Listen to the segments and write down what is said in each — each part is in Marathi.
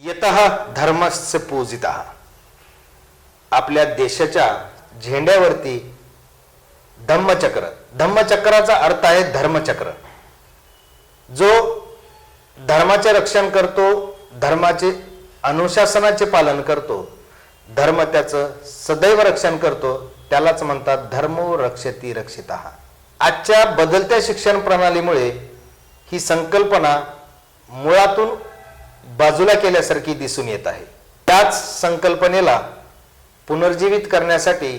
यत धर्मस्य पूजित. आपल्या देशाच्या झेंड्यावरती धम्मचक्र. धम्मचक्राचा अर्थ आहे धर्मचक्र. जो धर्माचे रक्षण करतो धर्माचे अनुशासनाचे पालन करतो धर्म त्याचं सदैव रक्षण करतो त्यालाच म्हणतात धर्मो रक्षती रक्षित. आजच्या बदलत्या शिक्षण प्रणालीमुळे ही संकल्पना मुळातून बाजूला केल्यासारखी दिसून येत आहे. त्याच संकल्पनेला पुनर्जीवित करण्यासाठी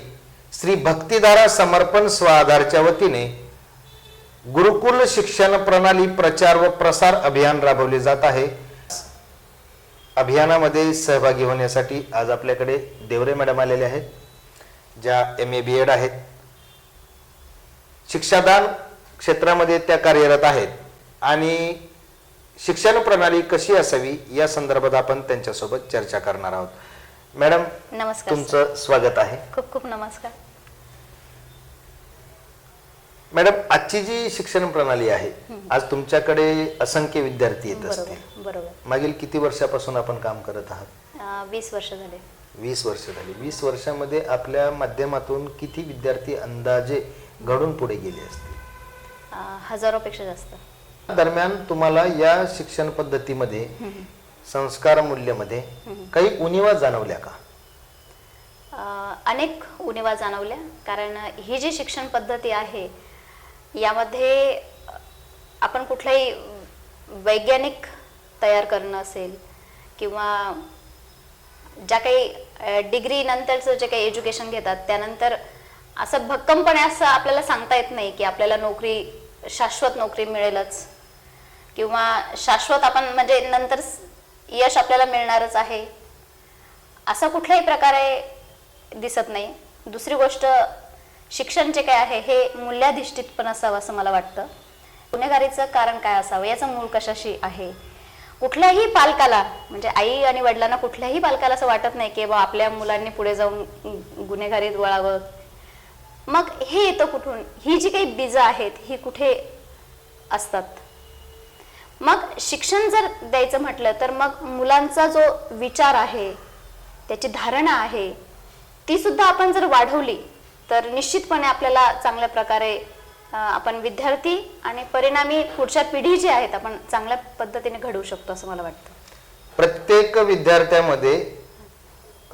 श्री भक्तिधारा समर्पण स्वाधारच्या वतीने गुरुकुल शिक्षण प्रणाली प्रचार व प्रसार अभियान राबवले जात आहे. अभियानामध्ये सहभागी होण्यासाठी आज आपल्याकडे देवरे मॅडम आलेले आहेत ज्या एम ए बी एड आहेत. शिक्षादान क्षेत्रामध्ये त्या कार्यरत आहेत आणि शिक्षण प्रणाली कशी असावी या संदर्भात आपण त्यांच्यासोबत चर्चा करणार आहोत. मॅडम नमस्कार. तुमचं स्वागत आहे. खूप खूप नमस्कार. मॅडम आजची जी शिक्षण प्रणाली आहे आज तुमच्याकडे असंख्य विद्यार्थी येत असतील. मागील किती वर्षापासून आपण काम करत आहात? वीस वर्ष झाले. वीस वर्ष झाली. वीस वर्षामध्ये आपल्या माध्यमातून किती विद्यार्थी अंदाजे घडून पुढे गेले असतील? हजारोपेक्षा जास्त. दरम्यान तुम्हाला या शिक्षण पद्धतीमध्ये संस्कार मूल्यमध्ये काही उणिवा जाणवल्या का? अनेक उणिवा जाणवल्या. कारण ही जी शिक्षण पद्धती आहे यामध्ये आपण कुठलाही वैज्ञानिक तयार करणं असेल किंवा ज्या काही डिग्री नंतरचं जे काही एज्युकेशन घेतात त्यानंतर असं भक्कमपणे असं आपल्याला सांगता येत नाही की आपल्याला नोकरी शाश्वत नोकरी मिळेलच. किंवा शाश्वत आपण म्हणजे नंतर यश आपल्याला मिळणारच आहे. असा कुठल्याही प्रकारे दिसत नाही. दुसरी गोष्ट शिक्षण जे काय आहे हे मूल्याधिष्ठित पण असावं असं मला वाटतं. गुन्हेगारीचं कारण काय असावं? याचं मूळ कशाशी आहे? कुठल्याही पालकाला म्हणजे आई आणि वडिलांना कुठल्याही पालकाला असं वाटत नाही की बा आपल्या मुलांनी पुढे जाऊन गुन्हेगारीत वळावं. मग हे येतं कुठून ही जी काही बीजं आहेत ही कुठे असतात? मग शिक्षण जर द्यायचं म्हटलं तर मग मुलांचा जो विचार आहे त्याची धारणा आहे ती सुद्धा आपण जर वाढवली तर निश्चितपणे आपल्याला चांगल्या प्रकारे आपण विद्यार्थी आणि परिणामी पुढच्या पिढी जी आहेत आपण चांगल्या पद्धतीने घडवू शकतो असं मला वाटतं. प्रत्येक विद्यार्थ्यामध्ये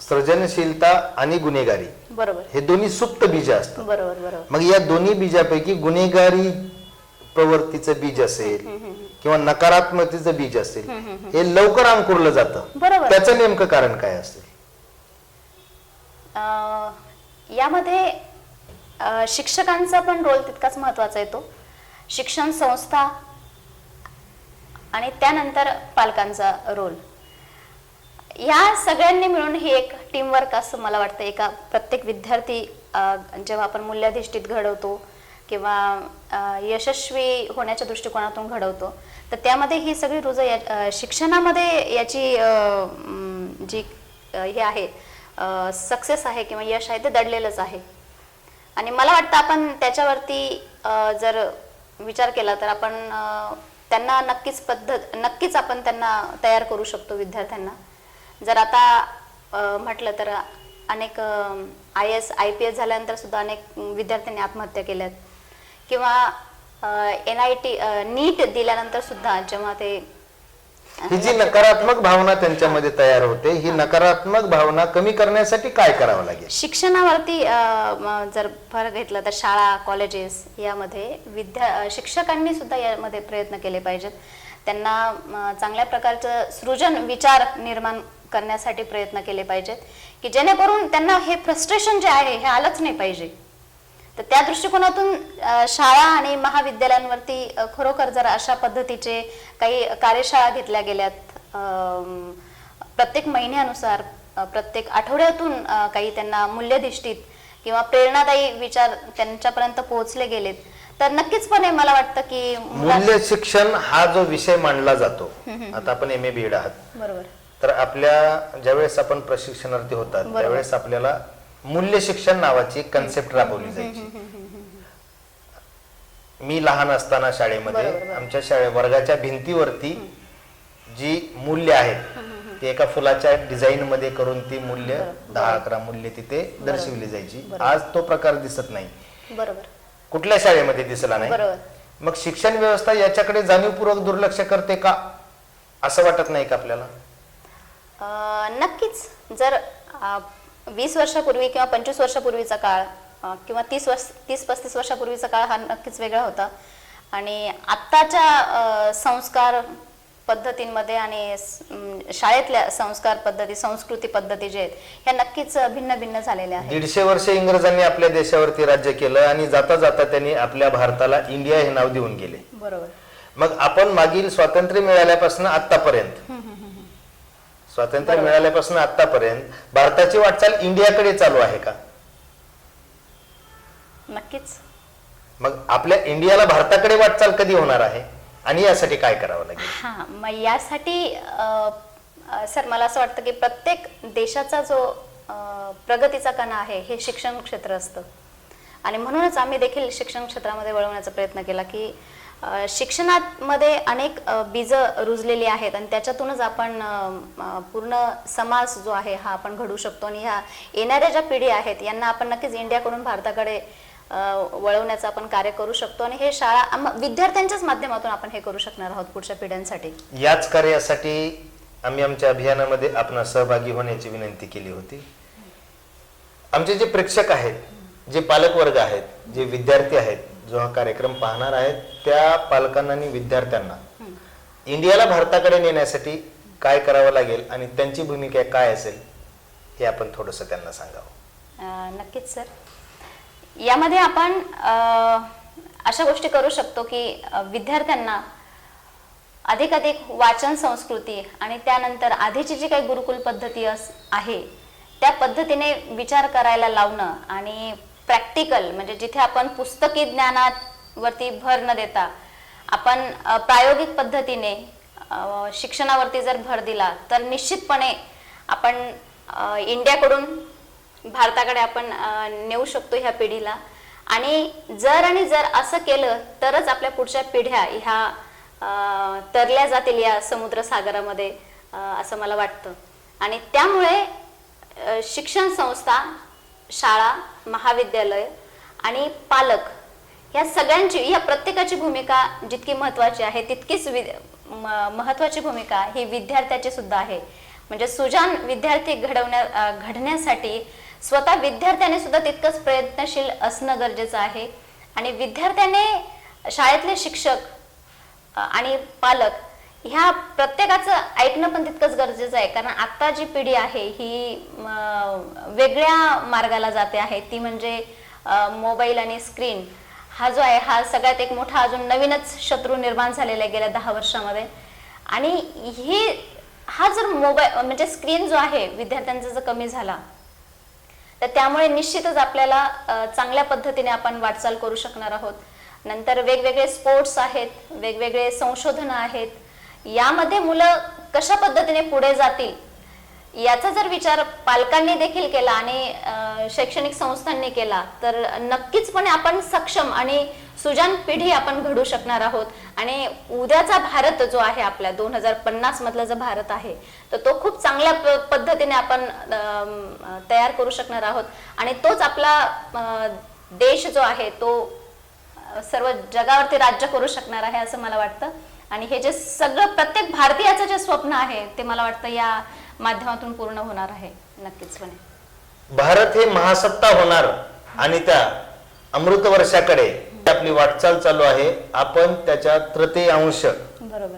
सृजनशीलता आणि गुन्हेगारी बरोबर. हे दोन्ही सुप्त बीज असतात. बरोबर बरोबर. मग या दोन्ही बीजापैकी गुन्हेगारी प्रवृत्तीचं बीज असेल किंवा नकारात्मकतेचं बीज असेल हे लवकर अंकुरलं जातं. बरोबर. त्याचं नेमकं कारण काय असेल? अं, यामध्ये अं, शिक्षकांचा पण रोल तितकाच महत्त्वाचा येतो. शिक्षण संस्था आणि त्यानंतर पालकांचा रोल. या सगळ्यांनी मिळून ही एक टीमवर्क असं मला वाटतं. एका प्रत्येक विद्यार्थी अं, जेव्हा आपण मूल्याधिष्ठित घडवतो किंवा यशस्वी होण्याच्या दृष्टिकोनातून घडवतो. तर त्यामध्ये ही सगळी रुजं या शिक्षणामध्ये याची जी हे आहे सक्सेस आहे किंवा यश आहे ते दडलेलंच आहे. आणि मला वाटतं आपण त्याच्यावरती जर विचार केला तर आपण त्यांना नक्कीच पद्धत नक्कीच आपण त्यांना तयार करू शकतो विद्यार्थ्यांना. जर आता म्हटलं तर अनेक I S I P S झाल्यानंतर सुद्धा अनेक विद्यार्थ्यांनी आत्महत्या केल्यात. किंवा एन आय टी नीट दिल्यानंतर सुद्धा जेव्हा ते ही जी नकारात्मक भावना त्यांच्यामध्ये तयार होते ही नकारात्मक भावना कमी करण्यासाठी काय करावं लागेल? शिक्षणावरती जर भर घेतला तर शाळा कॉलेजेस यामध्ये विद्या शिक्षकांनी सुद्धा यामध्ये प्रयत्न केले पाहिजेत. त्यांना चांगल्या प्रकारचं सृजन विचार निर्माण करण्यासाठी प्रयत्न केले पाहिजेत. की जेणेकरून त्यांना हे फ्रस्ट्रेशन जे आहे हे आलंच नाही पाहिजे. तर त्या दृष्टिकोनातून शाळा आणि महाविद्यालयांवरती खरोखर जर अशा पद्धतीचे काही कार्यशाळा घेतल्या गेल्यात प्रत्येक महिन्यानुसार प्रत्येक आठवड्यातून काही त्यांना मूल्यधिष्ठित किंवा प्रेरणादायी विचार त्यांच्यापर्यंत पोहोचले गेलेत तर नक्कीचपणे मला वाटतं की मुला- मूल्य शिक्षण हा जो विषय मांडला जातो आता आपण एम ए बी एड आहात. बरोबर. तर आपल्या ज्यावेळेस आपण प्रशिक्षणार्थी होतात. त्यावेळेस आपल्याला मूल्य शिक्षण नावाची कन्सेप्ट राबवली जायची. मी लहान असताना शाळेमध्ये. आमच्या शाळे वर्गाच्या भिंतीवरती जी मूल्य आहेत ते एका फुलाच्या डिझाईन मध्ये करून ती मूल्य. दहा अकरा मूल्य तिथे दर्शविली जायची. आज तो प्रकार दिसत नाही. बरोबर. कुठल्या शाळेमध्ये दिसला नाही? मग शिक्षण व्यवस्था याच्याकडे जाणीवपूर्वक दुर्लक्ष करते का? असं वाटत नाही का आपल्याला? नक्कीच. जर वीस वर्षापूर्वी किंवा पंचवीस वर्षापूर्वीचा काळ किंवा तीस वर्ष तीस पस्तीस वर्षापूर्वीचा काळ हा नक्कीच वेगळा होता. आणि आत्ताच्या संस्कार पद्धतींमध्ये आणि शाळेतल्या संस्कार पद्धती संस्कृती पद्धती जे आहेत ह्या नक्कीच भिन्न भिन्न झालेल्या आहेत. दीडशे वर्ष इंग्रजांनी आपल्या देशावरती राज्य केलं आणि जाता जाता त्यांनी आपल्या भारताला इंडिया हे नाव देऊन गेले. बरोबर. मग आपण मागील स्वातंत्र्य मिळाल्यापासून आतापर्यंत स्वातंत्र्य मिळाल्यापासून आतापर्यंत भारताची वाटचाल इंडियाकडे चालू आहे का? नक्कीच. मग आपल्या इंडियाला भारताकडे वाटचाल कधी होणार आहे? आणि यासाठी काय करावं लागेल? हा मग यासाठी अ, अ, सर मला असं वाटतं की प्रत्येक देशाचा जो अ, प्रगतीचा कणा आहे हे शिक्षण क्षेत्र असतं. आणि म्हणूनच आम्ही देखील शिक्षण क्षेत्रामध्ये वळवण्याचा प्रयत्न केला की शिक्षणामध्ये अनेक बीज बीजं रुजलेली आहेत आणि त्याच्यातूनच आपण पूर्ण समाज जो आहे हा आपण घडू शकतो आणि ह्या येणाऱ्या ज्या पिढी आहेत यांना आपण नक्कीच इंडियाकडून भारताकडे वळवण्याचा वळवण्याचं आपण कार्य करू शकतो आणि हे शाळा विद्यार्थ्यांच्याच माध्यमातून आपण हे करू शकणार आहोत पुढच्या पिढ्यांसाठी. याच कार्यासाठी आम्ही आमच्या अभियानामध्ये आपण सहभागी होण्याची विनंती केली होती. आमचे जे प्रेक्षक आहेत जे पालकवर्ग आहेत जे विद्यार्थी आहेत जो हा कार्यक्रम पाहणार आहेत त्या पालकांना आणि विद्यार्थ्यांना. इंडियाला भारताकडे नेण्यासाठी काय करावं लागेल आणि त्यांची भूमिका काय असेल हे आपण थोडंसं त्यांना सांगावं. नक्कीच सर. यामध्ये आपण अशा गोष्टी करू शकतो की विद्यार्थ्यांना विद्यार्थ्यांना अधिकाधिक वाचन संस्कृती आणि त्यानंतर आधीची जी काही गुरुकुल पद्धती अस आहे त्या पद्धतीने विचार करायला लावणं आणि प्रॅक्टिकल म्हणजे जिथे आपण पुस्तकी ज्ञानावरती भर न देता आपण प्रायोगिक पद्धतीने शिक्षणावरती जर भर दिला तर निश्चितपणे आपण इंडियाकडून भारताकडे आपण नेऊ शकतो ह्या पिढीला. आणि जर आणि जर असं केलं तरच आपल्या पुढच्या पिढ्या ह्या तरल्या जातील या समुद्र सागरामध्ये असं मला वाटतं. आणि त्यामुळे शिक्षण संस्था शाळा महाविद्यालय आणि पालक या सगळ्यांची ह्या प्रत्येकाची भूमिका जितकी महत्वाची आहे तितकीच वि म- महत्वाची भूमिका ही विद्यार्थ्याची सुद्धा आहे. म्हणजे सुजान विद्यार्थी घडवण्या घडण्यासाठी स्वतः विद्यार्थ्याने सुद्धा तितकंच प्रयत्नशील असणं गरजेचं आहे. आणि विद्यार्थ्याने शाळेतले शिक्षक आणि पालक ह्या प्रत्येकाचं ऐकणं पण तितकंच गरजेचं आहे. कारण आता जी पिढी आहे ही वेगळ्या मार्गाला जाते आहे. ती म्हणजे मोबाईल आणि स्क्रीन. हा जो आहे हा सगळ्यात एक मोठा अजून नवीनच शत्रू निर्माण झालेला आहे गेल्या दहा वर्षामध्ये. आणि ही हा जर मोबाईल म्हणजे स्क्रीन जो आहे विद्यार्थ्यांचा जर कमी झाला तर त्यामुळे निश्चितच आपल्याला चांगल्या पद्धतीने आपण वाटचाल करू शकणार आहोत. नंतर वेगवेगळे स्पोर्ट्स आहेत वेगवेगळे संशोधनं आहेत यामध्ये मुलं कशा पद्धतीने पुढे जातील याचा जर विचार पालकांनी देखील केला आणि शैक्षणिक संस्थांनी केला तर नक्कीचपणे आपण सक्षम आणि सुजान पिढी आपण घडू शकणार आहोत. आणि उद्याचा भारत जो आहे आपल्या दोन हजार पन्नास मधला जो भारत आहे तर तो खूप चांगल्या प- पद्धतीने आपण तयार करू शकणार आहोत. आणि तोच आपला देश जो आहे तो सर्व जगावरती राज्य करू शकणार आहे असं मला वाटतं. आणि हे जे सगळं प्रत्येक भारतीयाचं जे स्वप्न आहे ते मला वाटतं या माध्यमातून पूर्ण होणार आहे नक्कीचपणे भारत हे महासत्ता होणार आणि त्या अमृत वर्षाकडे आपली वाटचाल चालू आहे. आपण त्याच्या तृतीयांश बरोबर.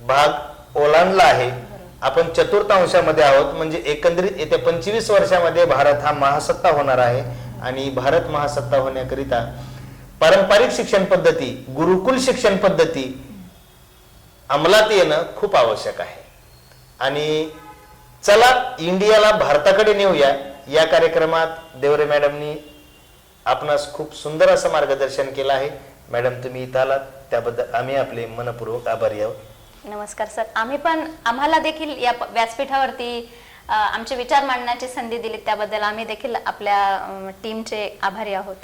भाग ओलांडला आहे. आपण चतुर्थांशामध्ये आहोत म्हणजे एकंदरीत येत्या पंचवीस वर्षामध्ये भारत हा महासत्ता होणार आहे आणि भारत महासत्ता होण्याकरिता पारंपरिक शिक्षण पद्धती गुरुकुल शिक्षण पद्धती अंमलात येणं खूप आवश्यक आहे. आणि चला इंडियाला भारताकडे नेऊया. या कार्यक्रमात देवरे मॅडमनी आपणास खूप सुंदर असं मार्गदर्शन केलं आहे. मॅडम तुम्ही इथं आलात. त्याबद्दल आम्ही आपले मनपूर्वक आभारी आहोत. नमस्कार सर. आम्ही पण आम्हाला देखील या व्यासपीठावरती आमचे विचार मांडण्याची संधी दिली त्याबद्दल आम्ही देखील आपल्या टीमचे आभारी आहोत.